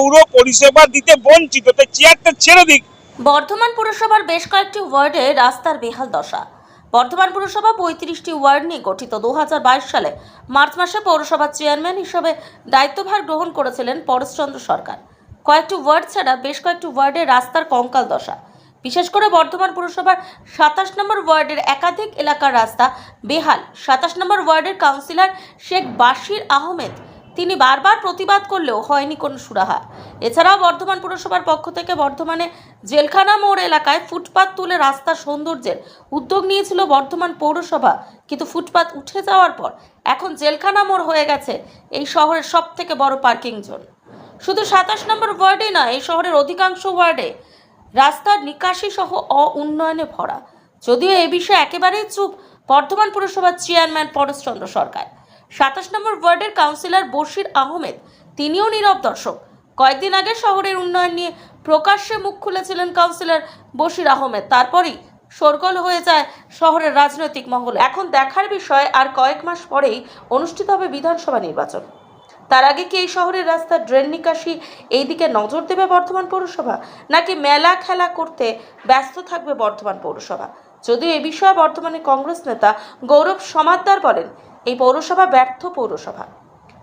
পৌর পরিষেবা দিতে বঞ্চিত। তাই চেয়ারটা ছেড়ে দিক। বর্ধমান পুরসভার বেশ কয়েকটি ওয়ার্ডে রাস্তার বেহাল দশা। বর্ধমান পুরসভা পঁয়ত্রিশটি ওয়ার্ড নিয়ে গঠিত দু হাজার বাইশ সালে মার্চ মাসে পৌরসভার চেয়ারম্যান হিসেবে দায়িত্বভার গ্রহণ করেছিলেন পরেশচন্দ্র সরকার। কয়েকটি ওয়ার্ড ছাড়া বেশ কয়েকটি ওয়ার্ডে রাস্তার কঙ্কাল দশা। বিশেষ করে বর্ধমান পুরসভার সাতাশ নম্বর ওয়ার্ডের একাধিক এলাকার রাস্তা বেহাল। সাতাশ নম্বর ওয়ার্ডের কাউন্সিলর শেখ বাশির আহমেদ তিনি বারবার প্রতিবাদ করলেও হয়নি কোনো সুরাহা। এছাড়াও বর্ধমান পুরসভার পক্ষ থেকে বর্ধমানে জেলখানা মোড় এলাকায় ফুটপাত তুলে রাস্তার সৌন্দর্যের উদ্যোগ নিয়েছিল বর্ধমান পৌরসভা। কিন্তু ফুটপাত উঠে যাওয়ার পর এখন জেলখানা মোড় হয়ে গেছে এই শহরের সব থেকে বড় পার্কিং জোন। শুধু সাতাশ নম্বর ওয়ার্ডে নয় এই শহরের অধিকাংশ ওয়ার্ডে রাস্তার নিকাশি সহ অ উন্নয়নে ভরা। যদিও এ বিষয়ে একেবারেই চুপ বর্ধমান পুরসভার চেয়ারম্যান পরেশচন্দ্র সরকার। সাতাশ নম্বর ওয়ার্ডের কাউন্সিলর বশির আহমেদ, তিনিও নীরব দর্শক। কয়েকদিন আগে শহরের উন্নয়ন নিয়ে প্রকাশ্যে মুখ খুলেছিলেন কাউন্সিলর বশির আহমেদ। তারপরই শোরগোল হয়ে যায় শহরের রাজনৈতিক মহল। এখন দেখার বিষয়, আর কয়েক মাস পরেই অনুষ্ঠিত হবে বিধানসভা নির্বাচন। তার আগে কি এই শহরের রাস্তার ড্রেন নিকাশি এই দিকে নজর দেবে বর্ধমান পৌরসভা, নাকি মেলা খেলা করতে ব্যস্ত থাকবে বর্ধমান পৌরসভা? যদিও এ বিষয়ে বর্তমানে কংগ্রেস নেতা গৌরব সমাদ্দার বলেন এই পৌরসভা ব্যর্থ পৌরসভা।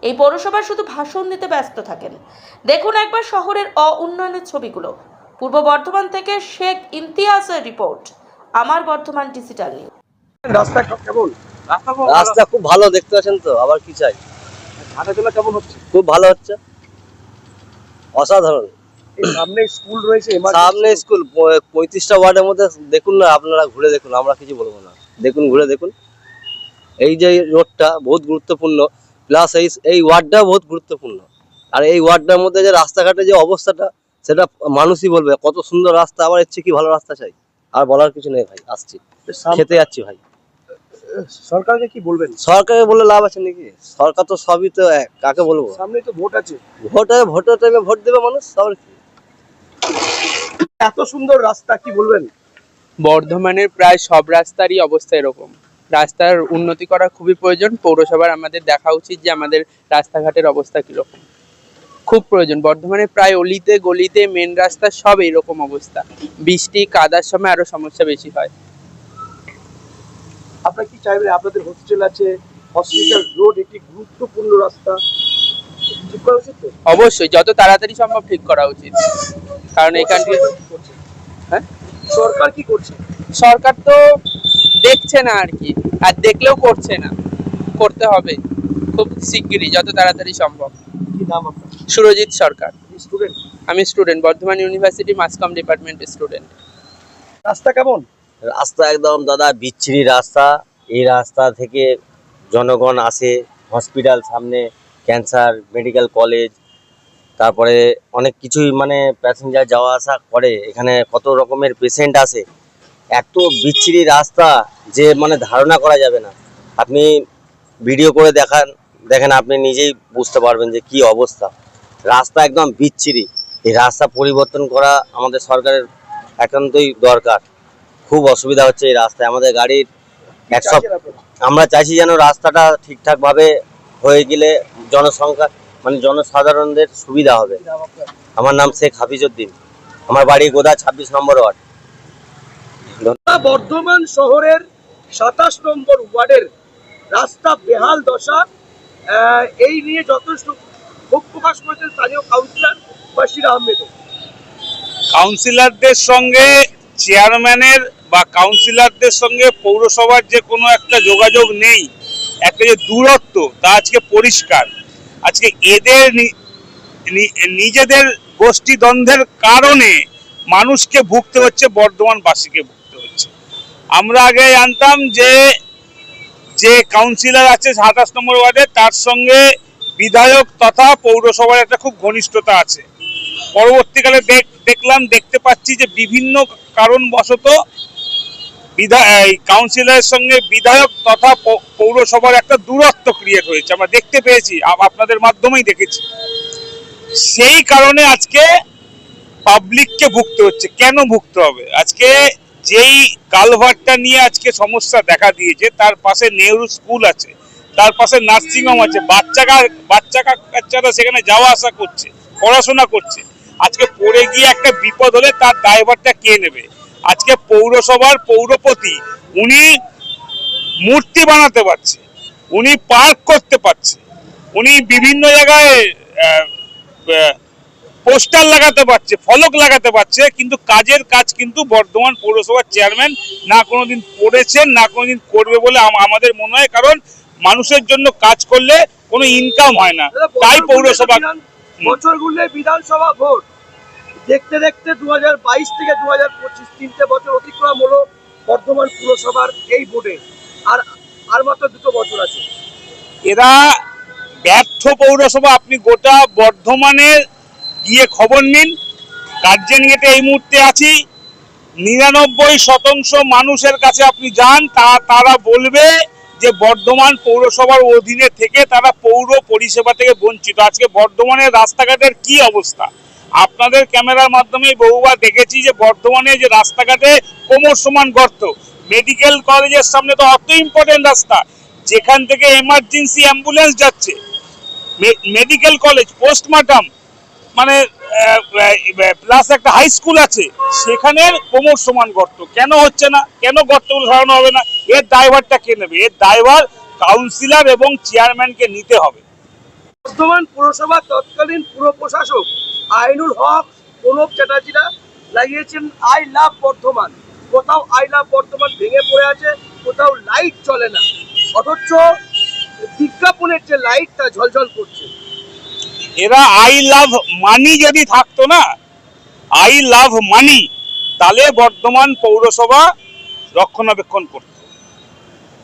এই পৌরসভা শুধু ভাষণ দিতে ব্যস্ত থাকেন। দেখুন একবার শহরের অ উন্নয়নের ছবিগুলো। পূর্ব বর্ধমান থেকে শেখ ইমতিয়াজের রিপোর্ট আমার বর্ধমান ডিজিটাল নিউজ। রাস্তা কেমন? রাস্তা খুব ভালো দেখতে পাচ্ছেন তো আবার কি চাই? হাঁটাচলা কেমন হচ্ছে? খুব ভালো হচ্ছে। অসাধারণ। সামনে স্কুল রয়েছে সামনে স্কুল পঁয়ত্রিশটা ওয়ার্ডের মধ্যে দেখুন না আপনারা ঘুরে দেখুন আমরা কিছু বলব না। দেখুন ঘুরে দেখুন। এই যে রোডটা বহুত গুরুত্বপূর্ণ প্লাস এই এই ওয়ার্ডটাও বহুত গুরুত্বপূর্ণ। আর এই ওয়ার্ডটার মধ্যে যে রাস্তাঘাটের যে অবস্থাটা সেটা মানুষই বলবে কত সুন্দর রাস্তা আবার ইচ্ছে কি ভালো রাস্তা চাই? আর বলার কিছু নেই ভাই আসছি। খেতে যাচ্ছি ভাই। সরকারকে কি বলবেন? সরকারে বলে লাভ আছে নাকি? সরকার তো সবই তো এক কাকে বলব? সামনে তো ভোট আছে। ভোটে ভোটের টাইমে ভোট দেবে মানুষ তাহলে কি? এত সুন্দর রাস্তা কি বলবেন? বর্ধমানের প্রায় সব রাস্তারই অবস্থা এরকম। রাস্তার উন্নতি করা খুবই প্রয়োজন। পৌরসভার আমাদের দেখা উচিত যে আমাদের রাস্তাঘাটের অবস্থা কীরকম। খুব প্রয়োজন। বর্ধমানের প্রায় অলিতে গলিতে মেন রাস্তা সব এইরকম অবস্থা। বৃষ্টি কাদার সময় আরও সমস্যা বেশি হয়। আপনারা কি চাইবেন? আপনাদের হোস্টেল আছে হসপিটাল রোড একটি গুরুত্বপূর্ণ রাস্তা। ঠিক করা উচিত অবশ্যই যত তাড়াতাড়ি সম্ভব ঠিক করা উচিত। কারণ এখানটি? হ্যাঁ? সরকার কি করছে? সরকার তো দেখছে না আর কি আর দেখলেও করছে না। করতে হবে খুব শিগগিরই যত তাড়াতাড়ি সম্ভব। কি সুরজিৎ সরকার। স্টুডেন্ট আমি student Bardhaman university mass comm ডিপার্টমেন্টের স্টুডেন্ট রাস্তা কেমন? রাস্তা একদম দাদা বিচ্ছিরি রাস্তা। এই রাস্তা থেকে জনগণ আসে হসপিটাল সামনে ক্যান্সার মেডিকেল কলেজ তারপরে অনেক কিছুই মানে প্যাসেঞ্জার যাওয়া আসা করে। এখানে কত রকমের পেশেন্ট আসে। এত বিচ্ছিরি রাস্তা যে মানে ধারণা করা যাবে না। আপনি ভিডিও করে দেখান দেখেন আপনি নিজেই বুঝতে পারবেন যে কি অবস্থা। রাস্তা একদম বিচ্ছিরি। এই রাস্তা পরিবর্তন করা আমাদের সরকারের একান্তই দরকার। খুব অসুবিধা হচ্ছে এই রাস্তায়। আমাদের গাড়ির এক? আমরা চাইছি যেন রাস্তাটা ঠিকঠাকভাবে হয়ে গেলে জনসংখ্যা মানে জনসাধারণদের সুবিধা হবে। আমার নাম শেখ হাফিজউদ্দিন। আমার বাড়ি গোদা ছাব্বিশ নম্বর ওয়ার্ড। বর্ধমান শহরের সাতাশ নম্বর ওয়ার্ডের রাস্তা বেহাল দশা এই নিয়ে যথেষ্ট ক্ষোভ প্রকাশ করেছেন স্থানীয় কাউন্সিলর বাশির আহমেদ কাউন্সিলরদের সঙ্গে চেয়ারম্যানের বা কাউন্সিলরদের সঙ্গে পৌরসভার যে কোনো একটা যোগাযোগ নেই, একটা যে দূরত্ব, তা আজকে পরিষ্কার। আজকে এদের নিজেদের গোষ্ঠী দ্বন্দ্বের কারণে মানুষকে ভুগতে হচ্ছে বর্ধমানবাসীকে। ভুগতে আমরা আগে জানতাম যে যে কাউন্সিলর আছে সাতাশ নম্বর ওয়ার্ডে, তার সঙ্গে বিধায়ক তথা পৌরসভার একটা খুব ঘনিষ্ঠতা আছে। পরবর্তীকালে দেখ- দেখলাম, দেখতে পাচ্ছি যে বিভিন্ন কারণবশত বিধা- এই কাউন্সিলরের সঙ্গে বিধায়ক তথা পৌরসভার একটা দূরত্ব ক্রিয়েট হয়েছে। আমরা দেখতে পেয়েছি আপনাদের মাধ্যমেই দেখেছি। সেই কারণে আজকে পাবলিককে ভুগতে হচ্ছে। কেন ভুগতে হবে? আজকে যেই কালভারটা নিয়ে আজকে সমস্যা দেখা দিয়েছে, তার পাশে নেহরু স্কুল আছে, তার পাশে নার্সিং হোম আছে বাচ্চা বাচ্চা কাচ্চারা সেখানে যাওয়া আসা করছে, পড়াশোনা করছে। আজকে পড়ে গিয়ে একটা বিপদ হলে তার ড্রাইভারটা কে নেবে? আজকে পৌরসভার পৌরপতি, উনি মূর্তি বানাতে পারছে, উনি পার্ক করতে পারছে, উনি বিভিন্ন জায়গায় পোস্টার লাগাতে পারছে ফলক লাগাতে পারছে কিন্তু কাজের কাজ কিন্তু বর্ধমান পৌরসভার চেয়ারম্যান না কোনোদিন করেছেন না কোনোদিন করবে বলে আমাদের মনে হয় কারণ মানুষের জন্য কাজ করলে কোনো ইনকাম হয় না। তাই পৌরসভা ঘুরলে বিধান- বছর ঘুরলে বিধানসভা ভোট। দেখতে দেখতে দু হাজার বাইশ থেকে দু হাজার পঁচিশ তিনটে বছর অতিক্রম হলো বর্ধমান পুরসভার এই ভোটে। আর আর মাত্র দুটো বছর আছে। এরা ব্যর্থ পৌরসভা আপনি গোটা বর্ধমানে গিয়ে খবর নিন। গার্জেন গেটে এই মুহূর্তে আছি। নিরানব্বই শতাংশ মানুষের কাছে আপনি যান, তা তারা বলবে যে বর্ধমান পৌরসভার অধীনে থেকে তারা পৌর পরিষেবা থেকে বঞ্চিত। আজকে বর্ধমানের রাস্তাঘাটের কি অবস্থা? আপনাদের ক্যামেরার মাধ্যমে বহুবার দেখেছি যে বর্ধমানে যে রাস্তাঘাটে কোমর সমান গর্ত। মেডিকেল কলেজের সামনে তো অত ইম্পর্টেন্ট রাস্তা। যেখান থেকে এমার্জেন্সি অ্যাম্বুলেন্স যাচ্ছে। মেডিকেল কলেজ পোস্টমার্টাম মানে প্লাস একটা হাই স্কুল আছে। সেখানে কোমর সমান গর্ত। কেন হচ্ছে না? কেন গর্তগুলো সরানো হবে না? এর ড্রাইভারটা কে নেবে? এর ড্রাইভার কাউন্সিলর এবং চেয়ারম্যানকে নিতে হবে। বর্ধমান পুরসভা তৎকালীন পুর প্রশাসক আইনুল হক, প্রণব চ্যাটার্জিরা লাগিয়েছেন আই লাভ বর্ধমান। কোথাও আই লাভ বর্ধমান ভেঙে পড়ে আছে, কোথাও লাইট চলে না। অথচ বিজ্ঞাপনের যে লাইটটা ঝলঝল করছে। এরা আই লাভ মানি যদি থাকতো না আই লাভ মানি তাহলে বর্ধমান পৌরসভা রক্ষণাবেক্ষণ করত।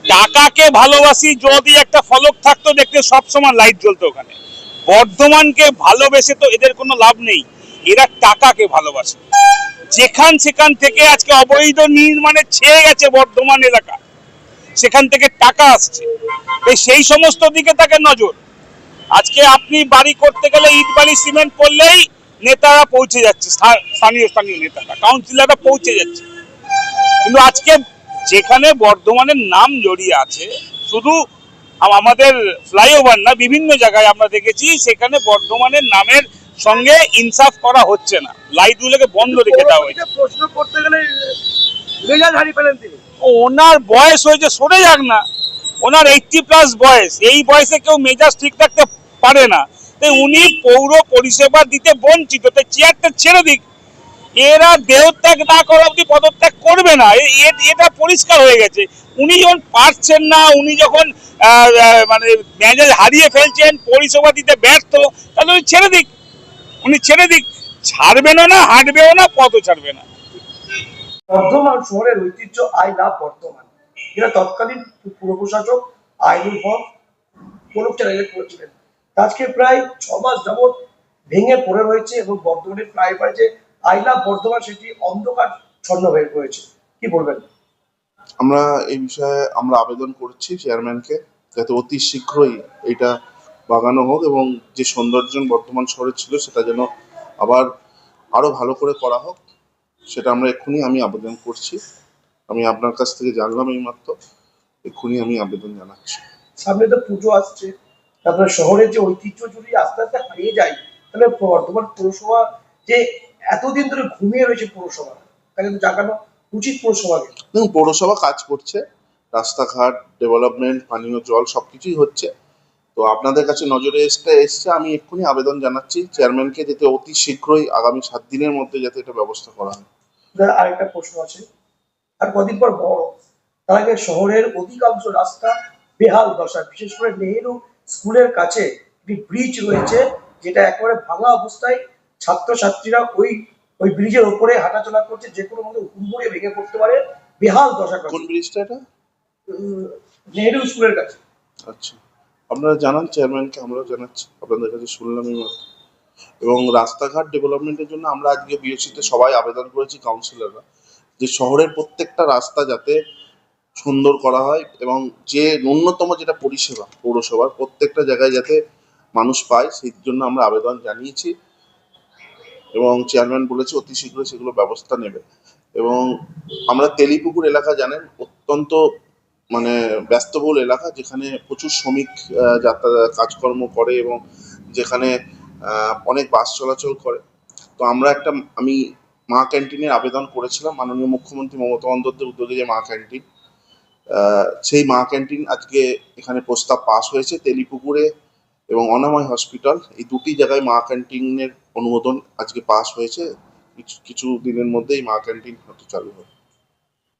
টাকাকে ভালোবাসি যদি একটা ফলক থাকতো, দেখতে সবসময় লাইট জ্বলতো ওখানে। বর্ধমানকে ভালোবেসে তো এদের কোনো লাভ নেই, এরা টাকাকে ভালোবাসে। যেখান সেখান থেকে আজকে অবৈধ নির্মাণে ছেয়ে গেছে বর্ধমান এলাকা, সেখান থেকে টাকা আসছে। সেই সমস্ত দিকে তাকে নজর। আজকে আপনি বাড়ি করতে গেলে ইট বালি সিমেন্ট করলেই নেতারা পৌঁছে যাচ্ছে স্থানীয় স্থানীয় নেতারা কাউন্সিলররা পৌঁছে যাচ্ছে। কিন্তু আজকে যেখানে বর্ধমানের নাম জড়িয়ে আছে শুধু আমাদের ফ্লাইওভার না বিভিন্ন জায়গায় আমরা দেখেছি সেখানে বর্ধমানের নামের সঙ্গে ইনসাফ করা হচ্ছে না। লাইটগুলোকে বন্ধ রেখে দেওয়া হয়েছে। প্রশ্ন করতে গেলে ওনার বয়স হয়েছে সরে যাক না। ওনার এইটটি প্লাস বয়স। এই বয়সে কেউ মেজাজ ঠিক রাখতে পারে না। উনি পৌর পরিষেবা দিতে বঞ্চিত। চেয়ারটা ছেড়ে দিক। এরা দেহত্যাগ না করা অব্দি পদত্যাগ করবে না। এটা পরিষ্কার হয়ে গেছে। উনি যখন পারছেন না, উনি যখন মানে মেজাজ হারিয়ে ফেলছেন, পরিষেবা দিতে ব্যর্থ, তাহলে উনি ছেড়ে দিক। উনি ছেড়ে দিক। ছাড়বেনও না, হাঁটবেও না, পথও ছাড়বে না। বর্ধমান শহরের ঐতিহ্য আই লাভ বর্ধমান। যেটা তৎকালীন পুর প্রশাসক আইনুল হক প্রণব চ্যাটার্জি করেছিলেন আজকে প্রায় ছ মাস যাবৎ ভেঙে পড়ে রয়েছে এবং বর্ধমানের ফ্লাইওভার যে আই লাভ বর্ধমান সেটি অন্ধকার ছন্ন হয়ে পড়েছে কি বলবেন? আমরা এই বিষয়ে আমরা আবেদন করছি চেয়ারম্যানকে যাতে অতি শীঘ্রই এটা বাগানো হোক এবং যে সৌন্দর্য বর্তমান শহরে ছিল সেটা যেন আবার আরও ভালো করে করা হোক সেটা আমরা এক্ষুনি আমি আবেদন করছি। আমি আপনার কাছ থেকে জানলাম এই মাত্র এক্ষুনি আমি আবেদন জানাচ্ছি। সামনে তো পুজো আসছে। তারপরে শহরের যে ঐতিহ্য যদি আস্তে আস্তে হারিয়ে যায় তাহলে বর্ধমান পৌরসভা যে এতদিন ধরে ঘুমিয়ে রয়েছে পৌরসভা তাকে তো জাগানো উচিত পৌরসভাকে দেখুন পৌরসভা কাজ করছে রাস্তাঘাট ডেভেলপমেন্ট পানীয় জল সবকিছুই হচ্ছে। তো আপনাদের কাছে নজরে এসতে এসছে আমি এক্ষুনি আবেদন জানাচ্ছি চেয়ারম্যানকে যাতে অতি শীঘ্রই আগামী সাত দিনের মধ্যে যাতে এটা ব্যবস্থা করা হয়। আরেকটা প্রশ্ন আছে। আর কদিন পর বড়। তার আগে শহরের অধিকাংশ রাস্তা বেহাল দশা বিশেষ করে নেহেরু স্কুলের কাছে একটি ব্রিজ রয়েছে যেটা একেবারে ভাঙা অবস্থায় ছাত্রছাত্রীরা ওই ওই ব্রিজের ওপরে হাঁটাচলা করছে যে কোনো মধ্যে হুড়মুড়ে ভেঙে পড়তে পারে। বেহাল দশা কোন ব্রিজটা এটা? নেহেরু স্কুলের কাছে। আচ্ছা। আপনারা জানান চেয়ারম্যানকে আমরাও জানাচ্ছি। আপনাদের কাছে শুনলাম এই মাত্র এবং রাস্তাঘাট ডেভেলপমেন্টের জন্য আমরা আজকে বিএসসিতে সবাই আবেদন করেছি কাউন্সিলররা যে শহরের প্রত্যেকটা রাস্তা যাতে সুন্দর করা হয় এবং যে ন্যূনতম যেটা পরিষেবা পৌরসভার প্রত্যেকটা জায়গায় যাতে মানুষ পায়, সেই জন্য আমরা আবেদন জানিয়েছি এবং চেয়ারম্যান বলেছে অতি শীঘ্রই সেগুলো ব্যবস্থা নেবে। এবং আমরা তেলিপুকুর এলাকা জানেন, অত্যন্ত মানে ব্যস্তবহুল এলাকা, যেখানে প্রচুর শ্রমিক যাতায়াত কাজকর্ম করে এবং যেখানে অনেক বাস চলাচল করে। তো আমরা একটা, আমি মা ক্যান্টিনের আবেদন করেছিলাম, মাননীয় মুখ্যমন্ত্রী মমতা বন্দ্যোপাধ্যায়ের উদ্যোগে যে মা ক্যান্টিন। সেই মা ক্যান্টিন আজকে এখানে প্রস্তাব পাস হয়েছে, তেলিপুকুরে এবং অনাময় হসপিটাল। এই দুটি জায়গায় মা ক্যান্টিনের অনুমোদন আজকে পাস হয়েছে। কিছু দিনের মধ্যেই মা ক্যান্টিন হয়তো চালু হবে।